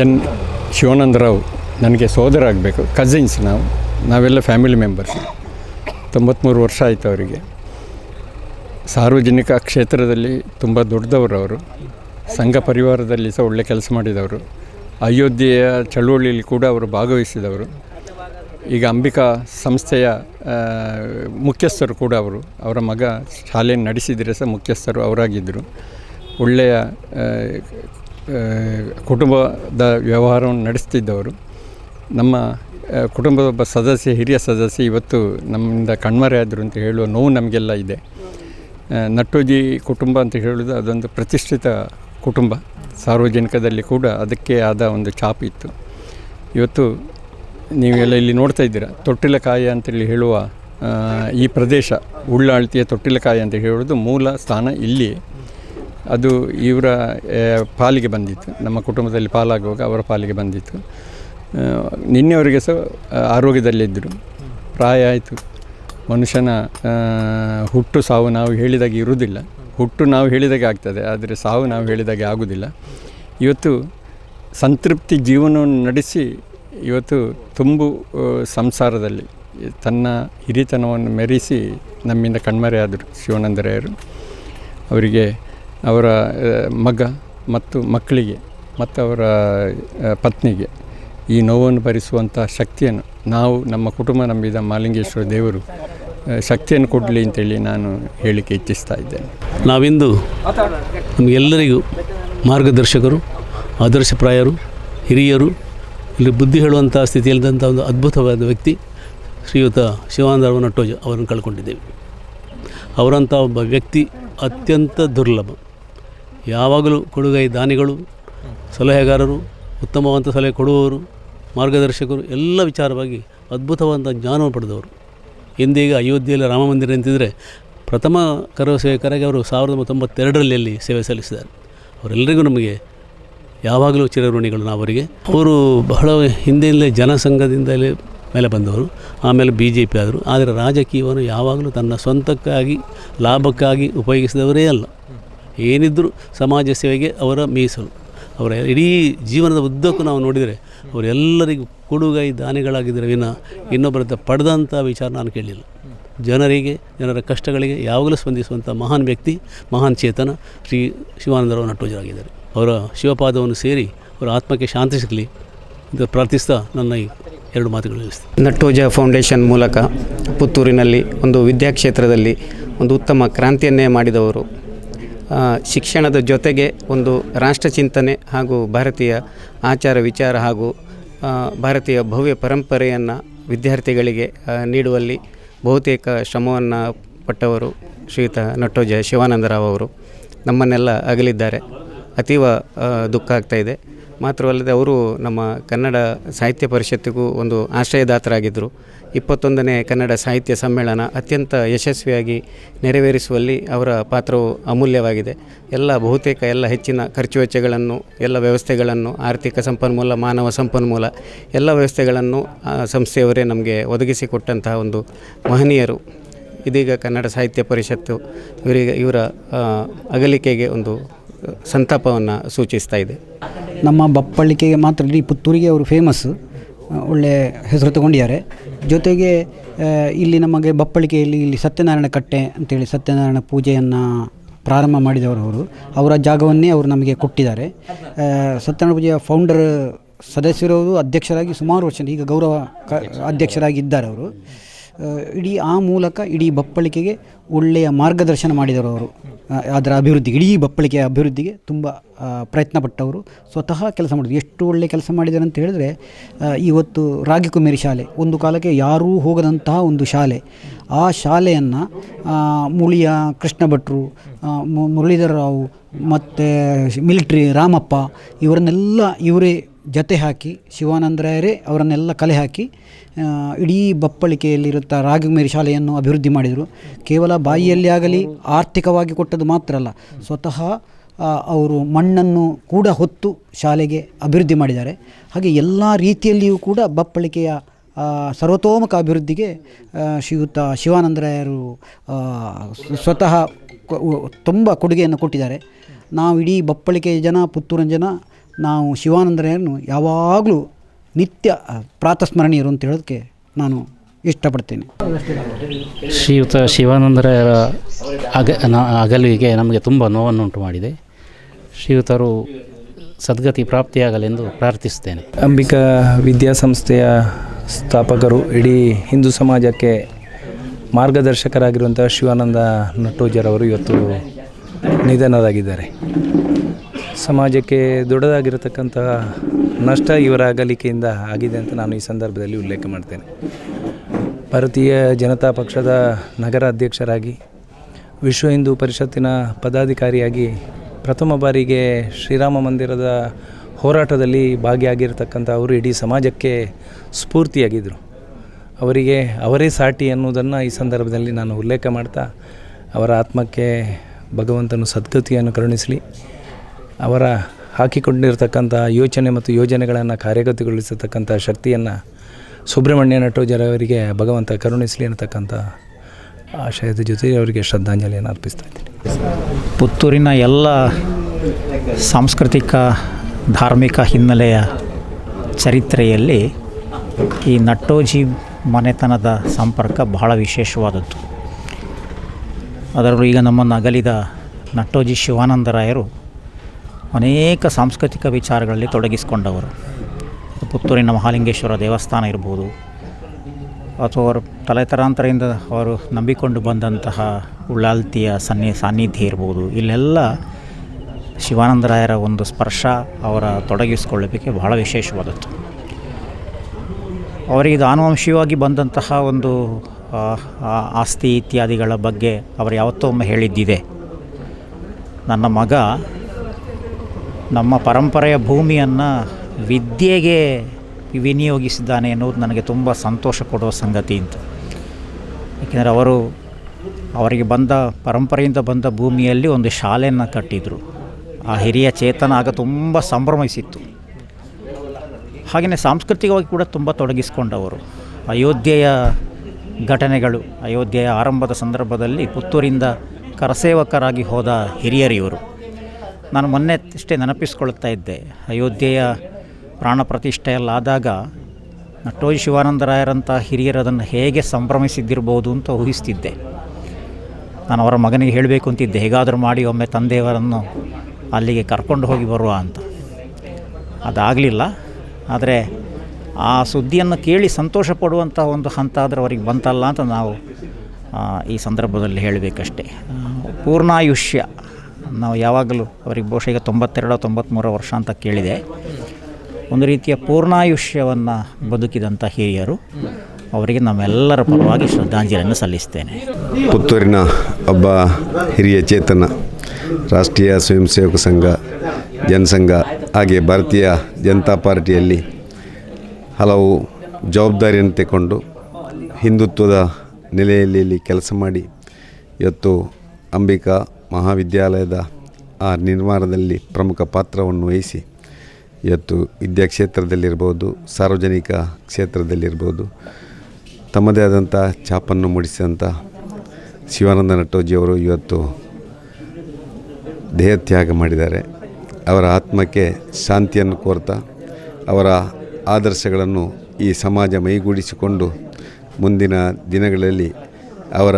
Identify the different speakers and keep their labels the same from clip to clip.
Speaker 1: N ಶಿವಾನಂದರಾವ್ ನನಗೆ ಸೋದರ ಆಗಬೇಕು ಕಸಿನ್ಸ್ ನಾವು, ನಾವೆಲ್ಲ ಫ್ಯಾಮಿಲಿ ಮೆಂಬರ್ಸ್ ತೊಂಬತ್ತ್ಮೂರು ವರ್ಷ ಆಯಿತು ಅವರಿಗೆ. ಸಾರ್ವಜನಿಕ ಕ್ಷೇತ್ರದಲ್ಲಿ ತುಂಬ ದೊಡ್ಡದವರು ಅವರು. ಸಂಘ ಪರಿವಾರದಲ್ಲಿ ಸಹ ಒಳ್ಳೆ ಕೆಲಸ ಮಾಡಿದವರು. ಅಯೋಧ್ಯೆಯ ಚಳುವಳಿಯಲ್ಲಿ ಕೂಡ ಅವರು ಭಾಗವಹಿಸಿದವರು. ಈಗ ಅಂಬಿಕಾ ಸಂಸ್ಥೆಯ ಮುಖ್ಯಸ್ಥರು ಕೂಡ ಅವರು. ಅವರ ಮಗ ಶಾಲೆಯನ್ನು ನಡೆಸಿದರೆ ಸಹ ಮುಖ್ಯಸ್ಥರು ಅವರಾಗಿದ್ದರು. ಒಳ್ಳೆಯ ಕುಟುಂಬದ ವ್ಯವಹಾರವನ್ನು ನಡೆಸ್ತಿದ್ದವರು. ನಮ್ಮ ಕುಟುಂಬದ ಒಬ್ಬ ಸದಸ್ಯ, ಹಿರಿಯ ಸದಸ್ಯ ಇವತ್ತು ನಮ್ಮಿಂದ ಕಣ್ಮರೆಯಾದರು ಅಂತ ಹೇಳುವ ನೋವು ನಮಗೆಲ್ಲ ಇದೆ. ನಟ್ಟೋಜಿ ಕುಟುಂಬ ಅಂತ ಹೇಳೋದು ಅದೊಂದು ಪ್ರತಿಷ್ಠಿತ ಕುಟುಂಬ. ಸಾರ್ವಜನಿಕದಲ್ಲಿ ಕೂಡ ಅದಕ್ಕೆ ಆದ ಒಂದು ಚಾಪ್ ಇತ್ತು. ಇವತ್ತು ನೀವೆಲ್ಲ ಇಲ್ಲಿ ನೋಡ್ತಾ ಇದ್ದೀರಾ, ತೊಟ್ಟಿಲಕಾಯಿ ಅಂತೇಳಿ ಹೇಳುವ ಈ ಪ್ರದೇಶ, ಉಳ್ಳಾಳ್ತಿಯ ತೊಟ್ಟಿಲಕಾಯಿ ಅಂತ ಹೇಳೋದು ಮೂಲ ಸ್ಥಾನ ಇಲ್ಲಿ ಅದು ಇವರ ಪಾಲಿಗೆ ಬಂದಿತ್ತು. ನಮ್ಮ ಕುಟುಂಬದಲ್ಲಿ ಪಾಲಾಗುವಾಗ ಅವರ ಪಾಲಿಗೆ ಬಂದಿತ್ತು. ನಿನ್ನೆವರೆಗೆ ಸಹ ಆರೋಗ್ಯದಲ್ಲಿದ್ದರು ಪ್ರಾಯ ಆಯಿತು. ಮನುಷ್ಯನ ಹುಟ್ಟು ಸಾವು ನಾವು ಹೇಳಿದಾಗ ಇರುವುದಿಲ್ಲ. ಹುಟ್ಟು ನಾವು ಹೇಳಿದಾಗೆ ಆಗ್ತದೆ, ಆದರೆ ಸಾವು ನಾವು ಹೇಳಿದಾಗೆ ಆಗುವುದಿಲ್ಲ. ಇವತ್ತು ಸಂತೃಪ್ತಿ ಜೀವನವನ್ನು ನಡೆಸಿ ಇವತ್ತು ತುಂಬು ಸಂಸಾರದಲ್ಲಿ ತನ್ನ ಹಿರಿತನವನ್ನು ಮೆರೆಸಿ ನಮ್ಮಿಂದ ಕಣ್ಮರೆಯಾದರು ಶಿವಾನಂದರಾಯರು ಅವರಿಗೆ ಅವರ ಮಗ ಮತ್ತು ಮಕ್ಕಳಿಗೆ ಮತ್ತು ಅವರ ಪತ್ನಿಗೆ ಈ ನೋವನ್ನು ಭರಿಸುವಂಥ ಶಕ್ತಿಯನ್ನು ನಾವು ನಮ್ಮ ಕುಟುಂಬ ನಂಬಿದ ಮಾಲಿಂಗೇಶ್ವರ ದೇವರು ಶಕ್ತಿಯನ್ನು ಕೊಡಲಿ ಅಂತೇಳಿ ನಾನು ಹೇಳಿಕೆ ಇಚ್ಛಿಸ್ತಾ ಇದ್ದೇನೆ.
Speaker 2: ನಾವಿಂದು ನಮಗೆಲ್ಲರಿಗೂ ಮಾರ್ಗದರ್ಶಕರು, ಆದರ್ಶಪ್ರಾಯರು, ಹಿರಿಯರು, ಇಲ್ಲಿ ಬುದ್ಧಿ ಹೇಳುವಂಥ ಸ್ಥಿತಿಯಲ್ಲಿದ್ದಂಥ ಒಂದು ಅದ್ಭುತವಾದ ವ್ಯಕ್ತಿ ಶ್ರೀಯುತ ಶಿವಾನಂದರಾವ ನಟ್ಟೋಜ ಅವರನ್ನು ಕಳ್ಕೊಂಡಿದ್ದೇವೆ. ಅವರಂಥ ಒಬ್ಬ ವ್ಯಕ್ತಿ ಅತ್ಯಂತ ದುರ್ಲಭ. ಯಾವಾಗಲೂ ಕೊಡುಗೈ ದಾನಿಗಳು, ಸಲಹೆಗಾರರು, ಉತ್ತಮವಂತ ಸಲಹೆ ಕೊಡುವವರು, ಮಾರ್ಗದರ್ಶಕರು, ಎಲ್ಲ ವಿಚಾರವಾಗಿ ಅದ್ಭುತವಾದ ಜ್ಞಾನವನ್ನು ಪಡೆದವರು. ಇಂದೀಗ ಅಯೋಧ್ಯೆಯಲ್ಲಿ ರಾಮ ಮಂದಿರ ನಿಂತಿದ್ದರೆ ಪ್ರಥಮ ಕರವ ಸೇವಕರಾಗಿ ಅವರು ಸಾವಿರದ ಒಂಬೈನೂರ ತೊಂಬತ್ತೆರಡರಲ್ಲಿ ಅಲ್ಲಿ ಸೇವೆ ಸಲ್ಲಿಸಿದ್ದಾರೆ. ಅವರೆಲ್ಲರಿಗೂ ನಮಗೆ ಯಾವಾಗಲೂ ಚಿರಋಣಿಗಳು ನಾವು ಅವರಿಗೆ ಅವರು ಬಹಳ ಹಿಂದೆಯಲ್ಲೇ ಜನಸಂಘದಿಂದಲೇ ಮೇಲೆ ಬಂದವರು. ಆಮೇಲೆ ಬಿ ಜೆ ಪಿ ಆದರು. ಆದರೆ ರಾಜಕೀಯವನ್ನು ಯಾವಾಗಲೂ ತನ್ನ ಸ್ವಂತಕ್ಕಾಗಿ, ಲಾಭಕ್ಕಾಗಿ ಉಪಯೋಗಿಸಿದವರೇ ಅಲ್ಲ. ಏನಿದ್ದರೂ ಸಮಾಜ ಸೇವೆಗೆ ಅವರ ಮೀಸಲು ಅವರ ಇಡೀ ಜೀವನದ ಉದ್ದಕ್ಕೂ ನಾವು ನೋಡಿದರೆ ಅವರೆಲ್ಲರಿಗೂ ಕೊಡುಗೈ ದಾನಿಗಳಾಗಿದ್ದರೆ ವಿನ ಇನ್ನೊಬ್ಬರ ಪಡೆದಂಥ ವಿಚಾರ ನಾನು ಕೇಳಿಲ್ಲ ಜನರಿಗೆ, ಜನರ ಕಷ್ಟಗಳಿಗೆ ಯಾವಾಗಲೂ ಸ್ಪಂದಿಸುವಂಥ ಮಹಾನ್ ವ್ಯಕ್ತಿ, ಮಹಾನ್ ಚೇತನ ಶ್ರೀ ಶಿವಾನಂದರಾವ್ ನಟ್ಟೋಜರಾಗಿದ್ದಾರೆ ಅವರ ಶಿವಪಾದವನ್ನು ಸೇರಿ ಅವರ ಆತ್ಮಕ್ಕೆ ಶಾಂತಿ ಸಿಗಲಿ ಅಂತ ಪ್ರಾರ್ಥಿಸ್ತಾ ನನ್ನ ಈ ಎರಡು ಮಾತುಗಳು ನಿಲ್ಲಿಸ್ತೀನಿ
Speaker 3: ನಟ್ಟೋಜ ಫೌಂಡೇಶನ್ ಮೂಲಕ ಪುತ್ತೂರಿನಲ್ಲಿ ಒಂದು ವಿದ್ಯಾಕ್ಷೇತ್ರದಲ್ಲಿ ಒಂದು ಉತ್ತಮ ಕ್ರಾಂತಿಯನ್ನೇ ಮಾಡಿದವರು ಶಿಕ್ಷಣದ ಜೊತೆಗೆ ಒಂದು ರಾಷ್ಟ್ರ ಚಿಂತನೆ ಹಾಗೂ ಭಾರತೀಯ ಆಚಾರ ವಿಚಾರ ಹಾಗೂ ಭಾರತೀಯ ಭವ್ಯ ಪರಂಪರೆಯನ್ನು ವಿದ್ಯಾರ್ಥಿಗಳಿಗೆ ನೀಡುವಲ್ಲಿ ಬಹುತೇಕ ಶ್ರಮವನ್ನು ಪಟ್ಟವರು ಶ್ರೀಯುತ ನಟ್ಟೋಜ ಶಿವಾನಂದರಾವ್ ಅವರು ನಮ್ಮನ್ನೆಲ್ಲ ಅಗಲಿದ್ದಾರೆ. ಅತೀವ ದುಃಖ ಆಗ್ತಾಯಿದೆ ಮಾತ್ರವಲ್ಲದೆ ಅವರು ನಮ್ಮ ಕನ್ನಡ ಸಾಹಿತ್ಯ ಪರಿಷತ್ತಿಗೂ ಒಂದು ಆಶ್ರಯದಾತರಾಗಿದ್ದರು. ಇಪ್ಪತ್ತೊಂದನೇ ಕನ್ನಡ ಸಾಹಿತ್ಯ ಸಮ್ಮೇಳನ ಅತ್ಯಂತ ಯಶಸ್ವಿಯಾಗಿ ನೆರವೇರಿಸುವಲ್ಲಿ ಅವರ ಪಾತ್ರವು ಅಮೂಲ್ಯವಾಗಿದೆ. ಎಲ್ಲ ಬಹುತೇಕ ಎಲ್ಲ ಹೆಚ್ಚಿನ ಖರ್ಚು ವೆಚ್ಚಗಳನ್ನು, ಎಲ್ಲ ವ್ಯವಸ್ಥೆಗಳನ್ನು, ಆರ್ಥಿಕ ಸಂಪನ್ಮೂಲ, ಮಾನವ ಸಂಪನ್ಮೂಲ, ಎಲ್ಲ ವ್ಯವಸ್ಥೆಗಳನ್ನು ಸಂಸ್ಥೆಯವರೇ ನಮಗೆ ಒದಗಿಸಿಕೊಟ್ಟಂತಹ ಒಂದು ಮಹನೀಯರು. ಇದೀಗ ಕನ್ನಡ ಸಾಹಿತ್ಯ ಪರಿಷತ್ತು ಇವರಿಗೆ ಇವರ ಅಗಲಿಕೆಗೆ ಒಂದು ಸಂತಾಪವನ್ನು ಸೂಚಿಸ್ತಾ ಇದೆ.
Speaker 4: ನಮ್ಮ ಬಪ್ಪಳಿಕೆಗೆ ಮಾತ್ರ ಇಡೀ ಪುತ್ತೂರಿಗೆ ಅವರು ಫೇಮಸ್ ಒಳ್ಳೆ ಹೆಸರು ತಗೊಂಡಿದ್ದಾರೆ. ಜೊತೆಗೆ ಇಲ್ಲಿ ನಮಗೆ ಬಪ್ಪಳಿಕೆಯಲ್ಲಿ ಇಲ್ಲಿ ಸತ್ಯನಾರಾಯಣ ಕಟ್ಟೆ ಅಂತೇಳಿ ಸತ್ಯನಾರಾಯಣ ಪೂಜೆಯನ್ನು ಪ್ರಾರಂಭ ಮಾಡಿದವರು ಅವರು. ಅವರ ಜಾಗವನ್ನೇ ಅವರು ನಮಗೆ ಕೊಟ್ಟಿದ್ದಾರೆ. ಸತ್ಯನಾರಾಯಣ ಪೂಜೆಯ ಫೌಂಡರ್ ಸದಸ್ಯರವರು ಅಧ್ಯಕ್ಷರಾಗಿ ಸುಮಾರು ವರ್ಷ ಈಗ ಗೌರವ ಕ, ಅಧ್ಯಕ್ಷರಾಗಿದ್ದಾರೆ ಅವರು. ಇಡೀ ಆ ಮೂಲಕ ಇಡೀ ಬಪ್ಪಳಿಕೆಗೆ ಒಳ್ಳೆಯ ಮಾರ್ಗದರ್ಶನ ಮಾಡಿದರು ಅವರು. ಅದರ ಅಭಿವೃದ್ಧಿಗೆ ಇಡೀ ಬಪ್ಪಳಿಕೆಯ ಅಭಿವೃದ್ಧಿಗೆ ತುಂಬ ಪ್ರಯತ್ನಪಟ್ಟವರು ಪ್ರಯತ್ನ ಪಟ್ಟವರು. ಸ್ವತಃ ಕೆಲಸ ಮಾಡಿದ್ರು. ಎಷ್ಟು ಒಳ್ಳೆಯ ಕೆಲಸ ಮಾಡಿದ್ದಾರೆ ಅಂತ ಹೇಳಿದ್ರೆ ಇವತ್ತು ಇವತ್ತು ರಾಗಿಕುಮೇರಿ ಶಾಲೆ, ಒಂದು ಕಾಲಕ್ಕೆ ಯಾರೂ ಹೋಗದಂತಹ ಒಂದು ಶಾಲೆ. ಆ ಶಾಲೆಯನ್ನು ಮುಳಿಯ ಕೃಷ್ಣ ಭಟ್ರು ಮುರಳೀಧರ ರಾವ್ ಮತ್ತು ಮಿಲಿಟ್ರಿ ರಾಮಪ್ಪ, ಇವರನ್ನೆಲ್ಲ ಇವರೇ ಜತೆ ಹಾಕಿ ಶಿವಾನಂದರಾಯರೇ ಅವರನ್ನೆಲ್ಲ ಕಲೆ ಹಾಕಿ ಇಡೀ ಬಪ್ಪಳಿಕೆಯಲ್ಲಿರುತ್ತ ರಾಗಮೇರಿ ಶಾಲೆಯನ್ನು ಅಭಿವೃದ್ಧಿ ಮಾಡಿದರು. ಕೇವಲ ಬಾಯಿಯಲ್ಲಿ ಆಗಲಿ ಆರ್ಥಿಕವಾಗಿ ಕೊಟ್ಟದ್ದು ಮಾತ್ರ ಅಲ್ಲ, ಸ್ವತಃ ಅವರು ಮಣ್ಣನ್ನು ಕೂಡ ಹೊತ್ತು ಶಾಲೆಗೆ ಅಭಿವೃದ್ಧಿ ಮಾಡಿದ್ದಾರೆ. ಹಾಗೆ ಎಲ್ಲ ರೀತಿಯಲ್ಲಿಯೂ ಕೂಡ ಬಪ್ಪಳಿಕೆಯ ಸರ್ವತೋಮುಖ ಅಭಿವೃದ್ಧಿಗೆ ಶ್ರೀಯುತ ಶಿವಾನಂದರಾಯರು ಸ್ವತಃ ತುಂಬ ಕೊಡುಗೆಯನ್ನು ಕೊಟ್ಟಿದ್ದಾರೆ. ನಾವು ಇಡೀ ಬಪ್ಪಳಿಕೆಯ ಜನ, ಪುತ್ತೂರಿನ ಜನ ನಾವು ಶಿವಾನಂದರೇನು ಯಾವಾಗಲೂ ನಿತ್ಯ ಪ್ರಾತಸ್ಮರಣೀಯರು ಅಂತ ಹೇಳೋದಕ್ಕೆ ನಾನು ಇಷ್ಟಪಡ್ತೀನಿ.
Speaker 5: ಶ್ರೀಯುತ ಶಿವಾನಂದರಾಯರ ಅಗ ನ- ಅಗಲಿಗೆ ನಮಗೆ ತುಂಬ ನೋವನ್ನುಂಟು ಮಾಡಿದೆ. ಶ್ರೀಯುತರು ಸದ್ಗತಿ ಪ್ರಾಪ್ತಿಯಾಗಲೆಂದು ಪ್ರಾರ್ಥಿಸ್ತೇನೆ
Speaker 6: ಅಂಬಿಕಾ ವಿದ್ಯಾಸಂಸ್ಥೆಯ ಸ್ಥಾಪಕರು ಇಡೀ ಹಿಂದೂ ಸಮಾಜಕ್ಕೆ ಮಾರ್ಗದರ್ಶಕರಾಗಿರುವಂಥ ಶಿವಾನಂದ ನಟ್ಟೋಜರವರು ಇವತ್ತು ನಿಧನರಾಗಿದ್ದಾರೆ. ಸಮಾಜಕ್ಕೆ ದೊಡ್ಡದಾಗಿರತಕ್ಕಂತಹ ನಷ್ಟ ಇವರ ಅಗಲಿಕೆಯಿಂದ ಆಗಿದೆ ಅಂತ ನಾನು ಈ ಸಂದರ್ಭದಲ್ಲಿ ಉಲ್ಲೇಖ ಮಾಡ್ತೇನೆ. ಭಾರತೀಯ ಜನತಾ ಪಕ್ಷದ ನಗರ ಅಧ್ಯಕ್ಷರಾಗಿ, ವಿಶ್ವ ಹಿಂದೂ ಪರಿಷತ್ತಿನ ಪದಾಧಿಕಾರಿಯಾಗಿ ಪ್ರಥಮ ಬಾರಿಗೆ ಶ್ರೀರಾಮ ಮಂದಿರದ ಹೋರಾಟದಲ್ಲಿ ಭಾಗಿಯಾಗಿರತಕ್ಕಂಥ ಅವರು ಇಡೀ ಸಮಾಜಕ್ಕೆ ಸ್ಫೂರ್ತಿಯಾಗಿದ್ದರು ಅವರಿಗೆ ಅವರೇ ಸಾಟಿ ಅನ್ನೋದನ್ನು ಈ ಸಂದರ್ಭದಲ್ಲಿ ನಾನು ಉಲ್ಲೇಖ ಮಾಡ್ತಾ, ಅವರ ಆತ್ಮಕ್ಕೆ ಭಗವಂತನು ಸದ್ಗತಿಯನ್ನು ಕರುಣಿಸಲಿ. ಅವರ ಹಾಕಿಕೊಂಡಿರ್ತಕ್ಕಂಥ ಯೋಚನೆ ಮತ್ತು ಯೋಜನೆಗಳನ್ನು ಕಾರ್ಯಗತಗೊಳಿಸತಕ್ಕಂಥ ಶಕ್ತಿಯನ್ನು ಸುಬ್ರಹ್ಮಣ್ಯ ನಟೋಜರವರಿಗೆ ಭಗವಂತ ಕರುಣಿಸಲಿ ಅನ್ನತಕ್ಕಂಥ ಆಶಯದ ಜೊತೆ ಅವರಿಗೆ ಶ್ರದ್ಧಾಂಜಲಿಯನ್ನು ಅರ್ಪಿಸ್ತಾ ಇದ್ದೀನಿ.
Speaker 7: ಪುತ್ತೂರಿನ ಎಲ್ಲ ಸಾಂಸ್ಕೃತಿಕ, ಧಾರ್ಮಿಕ ಹಿನ್ನೆಲೆಯ ಚರಿತ್ರೆಯಲ್ಲಿ ಈ ನಟ್ಟೋಜಿ ಮನೆತನದ ಸಂಪರ್ಕ ಬಹಳ ವಿಶೇಷವಾದದ್ದು. ಅದರಲ್ಲೂ ಈಗ ನಮ್ಮನ್ನು ಅಗಲಿದ ನಟ್ಟೋಜಿ ಶಿವಾನಂದರಾಯರು ಅನೇಕ ಸಾಂಸ್ಕೃತಿಕ ವಿಚಾರಗಳಲ್ಲಿ ತೊಡಗಿಸಿಕೊಂಡವರು. ಪುತ್ತೂರಿನ ಮಹಾಲಿಂಗೇಶ್ವರ ದೇವಸ್ಥಾನ ಇರ್ಬೋದು, ಅಥವಾ ಅವರು ತಲೆತರಾಂತರದಿಂದ ಅವರು ನಂಬಿಕೊಂಡು ಬಂದಂತಹ ಉಳ್ಳಾಲ್ತಿಯ ಸನ್ನಿ, ಸಾನ್ನಿಧ್ಯ ಇರ್ಬೋದು. ಇಲ್ಲೆಲ್ಲ ಶಿವಾನಂದರಾಯರ ಒಂದು ಸ್ಪರ್ಶ ಅವರ ತೊಡಗಿಸಿಕೊಳ್ಳಬೇಕೆ ಬಹಳ ವಿಶೇಷವಾದದ್ದು. ಅವರಿಗೆ ಇದು ಆನುವಂಶಿಕವಾಗಿ ಬಂದಂತಹ ಒಂದು ಆಸ್ತಿ ಇತ್ಯಾದಿಗಳ ಬಗ್ಗೆ ಅವರು ಯಾವತ್ತೋ ಒಮ್ಮೆ ಹೇಳಿದ್ದಿದೆ. ನನ್ನ ಮಗ ನಮ್ಮ ಪರಂಪರೆಯ ಭೂಮಿಯನ್ನು ವಿದ್ಯೆಗೆ ವಿನಿಯೋಗಿಸಿದ್ದಾನೆ ಎನ್ನುವುದು ನನಗೆ ತುಂಬ ಸಂತೋಷ ಕೊಡುವ ಸಂಗತಿ ಅಂತ. ಏಕೆಂದರೆ ಅವರು ಅವರಿಗೆ ಬಂದ, ಪರಂಪರೆಯಿಂದ ಬಂದ ಭೂಮಿಯಲ್ಲಿ ಒಂದು ಶಾಲೆಯನ್ನು ಕಟ್ಟಿದರು. ಆ ಹಿರಿಯ ಚೇತನ ಆಗ ತುಂಬ ಸಂಭ್ರಮಿಸಿತ್ತು. ಹಾಗೆಯೇ ಸಾಂಸ್ಕೃತಿಕವಾಗಿ ಕೂಡ ತುಂಬ ತೊಡಗಿಸಿಕೊಂಡವರು. ಅಯೋಧ್ಯೆಯ ಘಟನೆಗಳು, ಅಯೋಧ್ಯೆಯ ಆರಂಭದ ಸಂದರ್ಭದಲ್ಲಿ ಪುತ್ತೂರಿಂದ ಕರಸೇವಕರಾಗಿ ಹೋದ ಹಿರಿಯರು ಇವರು ನಾನು ಮೊನ್ನೆ ಇಷ್ಟೇ ನೆನಪಿಸ್ಕೊಳ್ತಾ ಇದ್ದೆ. ಅಯೋಧ್ಯೆಯ ಪ್ರಾಣ ಪ್ರತಿಷ್ಠೆಯಲ್ಲಾದಾಗ ನಟೋಜಿ ಶಿವಾನಂದರಾಯರಂಥ ಹಿರಿಯರು ಅದನ್ನು ಹೇಗೆ ಸಂಭ್ರಮಿಸಿದ್ದಿರ್ಬೋದು ಅಂತ ಊಹಿಸ್ತಿದ್ದೆ. ನಾನು ಅವರ ಮಗನಿಗೆ ಹೇಳಬೇಕು ಅಂತಿದ್ದೆ, ಹೇಗಾದರೂ ಮಾಡಿ ಒಮ್ಮೆ ತಂದೆಯವರನ್ನು ಅಲ್ಲಿಗೆ ಕರ್ಕೊಂಡು ಹೋಗಿ ಬರುವ ಅಂತ. ಅದಾಗಲಿಲ್ಲ. ಆದರೆ ಆ ಸುದ್ದಿಯನ್ನು ಕೇಳಿ ಸಂತೋಷ ಪಡುವಂಥ ಒಂದು ಹಂತ ಆದರೆ ಅವರಿಗೆ ಬಂತಲ್ಲ ಅಂತ ನಾವು ಈ ಸಂದರ್ಭದಲ್ಲಿ ಹೇಳಬೇಕಷ್ಟೇ. ಪೂರ್ಣಾಯುಷ್ಯ ನಾವು ಯಾವಾಗಲೂ ಅವರಿಗೆ ಬಹುಶಃ ಈಗ ತೊಂಬತ್ತೆರಡು ತೊಂಬತ್ತ್ಮೂರು ವರ್ಷ ಅಂತ ಕೇಳಿದೆ. ಒಂದು ರೀತಿಯ ಪೂರ್ಣಾಯುಷ್ಯವನ್ನು ಬದುಕಿದಂಥ ಹಿರಿಯರು, ಅವರಿಗೆ ನಮ್ಮೆಲ್ಲರ ಪರವಾಗಿ ಶ್ರದ್ಧಾಂಜಲಿಯನ್ನು ಸಲ್ಲಿಸ್ತೇನೆ.
Speaker 8: ಪುತ್ತೂರಿನ ಒಬ್ಬ ಹಿರಿಯ ಚೇತನ, ರಾಷ್ಟ್ರೀಯ ಸ್ವಯಂ ಸೇವಕ ಸಂಘ, ಜನಸಂಘ ಹಾಗೆ ಭಾರತೀಯ ಜನತಾ ಪಾರ್ಟಿಯಲ್ಲಿ ಹಲವು ಜವಾಬ್ದಾರಿಯನ್ನು ತಗೊಂಡು ಹಿಂದುತ್ವದ ನೆಲೆಯಲ್ಲಿ ಕೆಲಸ ಮಾಡಿ, ಇವತ್ತು ಅಂಬಿಕಾ ಮಹಾವಿದ್ಯಾಲಯದ ಆ ನಿರ್ಮಾಣದಲ್ಲಿ ಪ್ರಮುಖ ಪಾತ್ರವನ್ನು ವಹಿಸಿ, ಇವತ್ತು ವಿದ್ಯಾಕ್ಷೇತ್ರದಲ್ಲಿರ್ಬೋದು ಸಾರ್ವಜನಿಕ ಕ್ಷೇತ್ರದಲ್ಲಿರ್ಬೋದು, ತಮ್ಮದೇ ಆದಂಥ ಛಾಪನ್ನು ಮೂಡಿಸಿದಂಥ ಶಿವಾನಂದ ನಟ್ಟೋಜಿಯವರು ಇವತ್ತು ದೇಹತ್ಯಾಗ ಮಾಡಿದ್ದಾರೆ. ಅವರ ಆತ್ಮಕ್ಕೆ ಶಾಂತಿಯನ್ನು ಕೋರ್ತಾ, ಅವರ ಆದರ್ಶಗಳನ್ನು ಈ ಸಮಾಜ ಮೈಗೂಡಿಸಿಕೊಂಡು ಮುಂದಿನ ದಿನಗಳಲ್ಲಿ ಅವರ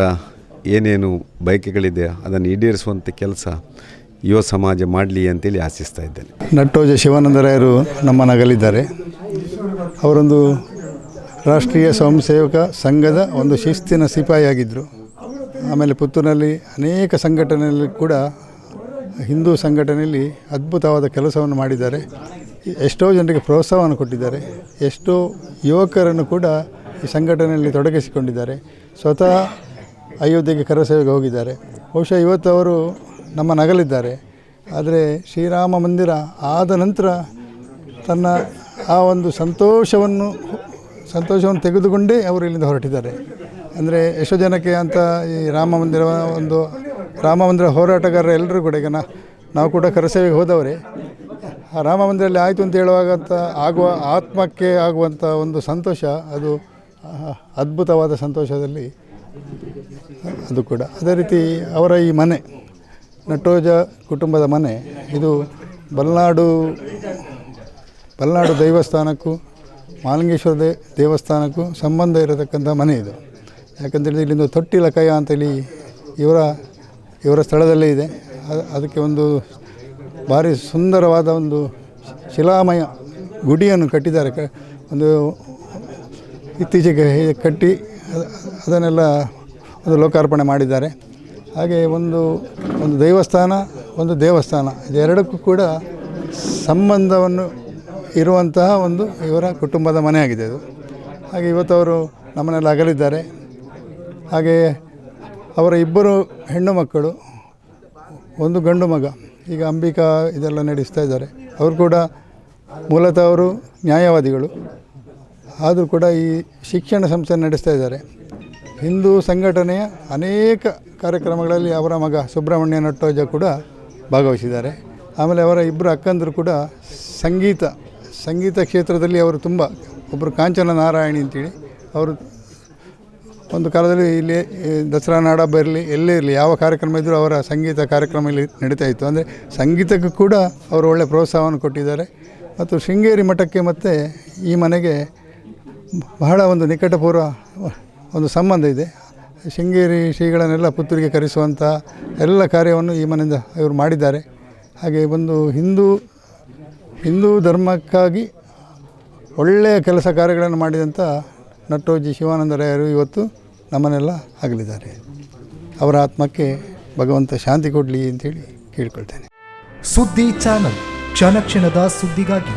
Speaker 8: ಏನೇನು ಬಯಕೆಗಳಿದೆ ಅದನ್ನು ಈಡೇರಿಸುವಂಥ ಕೆಲಸ ಯುವ ಸಮಾಜ ಮಾಡಲಿ ಅಂತೇಳಿ ಆಶಿಸ್ತಾ ಇದ್ದೇನೆ.
Speaker 9: ನಟ್ಟೋಜ ಶಿವಾನಂದರಾಯರು ನಮ್ಮನ್ನಗಲಿದ್ದಾರೆ ಅವರೊಂದು ರಾಷ್ಟ್ರೀಯ ಸ್ವಯಂ ಸೇವಕ ಸಂಘದ ಒಂದು ಶಿಸ್ತಿನ ಸಿಪಾಯಿಯಾಗಿದ್ದರು. ಆಮೇಲೆ ಪುತ್ತೂರಿನಲ್ಲಿ ಅನೇಕ ಸಂಘಟನೆಯಲ್ಲಿ ಕೂಡ ಹಿಂದೂ ಸಂಘಟನೆಯಲ್ಲಿ ಅದ್ಭುತವಾದ ಕೆಲಸವನ್ನು ಮಾಡಿದ್ದಾರೆ. ಎಷ್ಟೋ ಜನರಿಗೆ ಪ್ರೋತ್ಸಾಹವನ್ನು ಕೊಟ್ಟಿದ್ದಾರೆ. ಎಷ್ಟೋ ಯುವಕರನ್ನು ಕೂಡ ಈ ಸಂಘಟನೆಯಲ್ಲಿ ತೊಡಗಿಸಿಕೊಂಡಿದ್ದಾರೆ. ಸ್ವತಃ ಅಯೋಧ್ಯೆಗೆ ಕರಸೇವೆಗೆ ಹೋಗಿದ್ದಾರೆ. ಬಹುಶಃ ಇವತ್ತು ಅವರು ನಮ್ಮ ನಗಲಿದ್ದಾರೆ. ಆದರೆ ಶ್ರೀರಾಮ ಮಂದಿರ ಆದ ನಂತರ ತನ್ನ ಆ ಒಂದು ಸಂತೋಷವನ್ನು ಸಂತೋಷವನ್ನು ತೆಗೆದುಕೊಂಡೇ ಅವರು ಇಲ್ಲಿಂದ ಹೊರಟಿದ್ದಾರೆ. ಅಂದರೆ ಎಷ್ಟೋ ಜನಕ್ಕೆ ಅಂತ ಈ ರಾಮ ಮಂದಿರ ಒಂದು, ರಾಮ ಮಂದಿರ ಹೋರಾಟಗಾರರ ಎಲ್ಲರೂ ಕೂಡ ಈಗ ನಾವು ಕೂಡ ಕರಸೇವೆಗೆ ಹೋದವರೇ. ರಾಮ ಮಂದಿರಲ್ಲಿ ಆಯಿತು ಅಂತ ಹೇಳುವಾಗ ಅಂತ ಆಗುವ, ಆತ್ಮಕ್ಕೆ ಆಗುವಂಥ ಒಂದು ಸಂತೋಷ, ಅದು ಅದ್ಭುತವಾದ ಸಂತೋಷದಲ್ಲಿ ಅದು ಕೂಡ. ಅದೇ ರೀತಿ ಅವರ ಈ ಮನೆ, ನಟೋಜ ಕುಟುಂಬದ ಮನೆ, ಇದು ಬಲ್ನಾಡು ಬಲ್ನಾಡು ದೇವಸ್ಥಾನಕ್ಕೂ, ಮಾಲಿಂಗೇಶ್ವರ ದೇವಸ್ಥಾನಕ್ಕೂ ಸಂಬಂಧ ಇರತಕ್ಕಂಥ ಮನೆ ಇದು. ಯಾಕಂತೇಳಿದ್ರೆ ಇಲ್ಲಿಂದು ತೊಟ್ಟಿಲ ಕಯ ಅಂತೇಳಿ ಇವರ ಇವರ ಸ್ಥಳದಲ್ಲೇ ಇದೆ. ಅದಕ್ಕೆ ಒಂದು ಭಾರಿ ಸುಂದರವಾದ ಒಂದು ಶಿಲಾಮಯ ಗುಡಿಯನ್ನು ಕಟ್ಟಿದ್ದಾರೆ. ಒಂದು ಇತ್ತೀಚೆಗೆ ಕಟ್ಟಿ ಅದನ್ನೆಲ್ಲ ಒಂದು ಲೋಕಾರ್ಪಣೆ ಮಾಡಿದ್ದಾರೆ. ಹಾಗೆ ಒಂದು ಒಂದು ದೈವಸ್ಥಾನ, ಒಂದು ದೇವಸ್ಥಾನ, ಇದೆರಡಕ್ಕೂ ಕೂಡ ಸಂಬಂಧವನ್ನು ಇರುವಂತಹ ಒಂದು ಇವರ ಕುಟುಂಬದ ಮನೆಯಾಗಿದೆ ಅದು. ಹಾಗೆ ಇವತ್ತು ಅವರು ನಮ್ಮನ್ನೆಲ್ಲ ಅಗಲಿದ್ದಾರೆ. ಹಾಗೆ ಅವರ ಇಬ್ಬರು ಹೆಣ್ಣು ಮಕ್ಕಳು, ಒಂದು ಗಂಡು ಮಗ, ಈಗ ಅಂಬಿಕಾ ಇದೆಲ್ಲ ನಡೆಸ್ತಾ ಇದ್ದಾರೆ. ಅವರು ಕೂಡ ಮೂಲತಃ ಅವರು ನ್ಯಾಯವಾದಿಗಳು. ಆದರೂ ಕೂಡ ಈ ಶಿಕ್ಷಣ ಸಂಸ್ಥೆ ನಡೆಸ್ತಾ ಇದ್ದಾರೆ. ಹಿಂದೂ ಸಂಘಟನೆಯ ಅನೇಕ ಕಾರ್ಯಕ್ರಮಗಳಲ್ಲಿ ಅವರ ಮಗ ಸುಬ್ರಹ್ಮಣ್ಯ ನಟ್ಟೋಜ ಕೂಡ ಭಾಗವಹಿಸಿದ್ದಾರೆ. ಆಮೇಲೆ ಅವರ ಇಬ್ಬರು ಅಕ್ಕಂದರು ಕೂಡ ಸಂಗೀತ ಸಂಗೀತ ಕ್ಷೇತ್ರದಲ್ಲಿ ಅವರು ತುಂಬ ಒಬ್ಬರು ಕಾಂಚನ ನಾರಾಯಣಿ ಅಂತೇಳಿ. ಅವರು ಒಂದು ಕಾಲದಲ್ಲಿ ಇಲ್ಲಿ ದಸರಾ ನಾಡ ಬರಲಿ ಎಲ್ಲೇ ಇರಲಿ, ಯಾವ ಕಾರ್ಯಕ್ರಮ ಇದ್ದರೂ ಅವರ ಸಂಗೀತ ಕಾರ್ಯಕ್ರಮ ಇಲ್ಲಿ ನಡೀತಾ ಇತ್ತು. ಅಂದರೆ ಸಂಗೀತಕ್ಕೂ ಕೂಡ ಅವರು ಒಳ್ಳೆಯ ಪ್ರೋತ್ಸಾಹವನ್ನು ಕೊಟ್ಟಿದ್ದಾರೆ. ಮತ್ತು ಶೃಂಗೇರಿ ಮಠಕ್ಕೆ ಮತ್ತು ಈ ಮನೆಗೆ ಬಹಳ ಒಂದು ನಿಕಟಪೂರ್ವ ಒಂದು ಸಂಬಂಧ ಇದೆ. ಶೃಂಗೇರಿ ಶ್ರೀಗಳನ್ನೆಲ್ಲ ಪುತ್ತೂರಿಗೆ ಕರೆಸುವಂಥ ಎಲ್ಲ ಕಾರ್ಯವನ್ನು ಈ ಮನೆಯಿಂದ ಇವರು ಮಾಡಿದ್ದಾರೆ. ಹಾಗೆ ಒಂದು ಹಿಂದೂ ಹಿಂದೂ ಧರ್ಮಕ್ಕಾಗಿ ಒಳ್ಳೆಯ ಕೆಲಸ ಕಾರ್ಯಗಳನ್ನು ಮಾಡಿದಂಥ ನಟ್ಟೋಜಿ ಶಿವಾನಂದರಾಯರು ಇವತ್ತು ನಮ್ಮನ್ನೆಲ್ಲ ಆಗಲಿದ್ದಾರೆ ಅವರ ಆತ್ಮಕ್ಕೆ ಭಗವಂತ ಶಾಂತಿ ಕೊಡಲಿ ಅಂತೇಳಿ ಕೇಳ್ಕೊಳ್ತೇನೆ.
Speaker 10: ಸುದ್ದಿ ಚಾನಲ್ ಕ್ಷಣ ಕ್ಷಣದ ಸುದ್ದಿಗಾಗಿ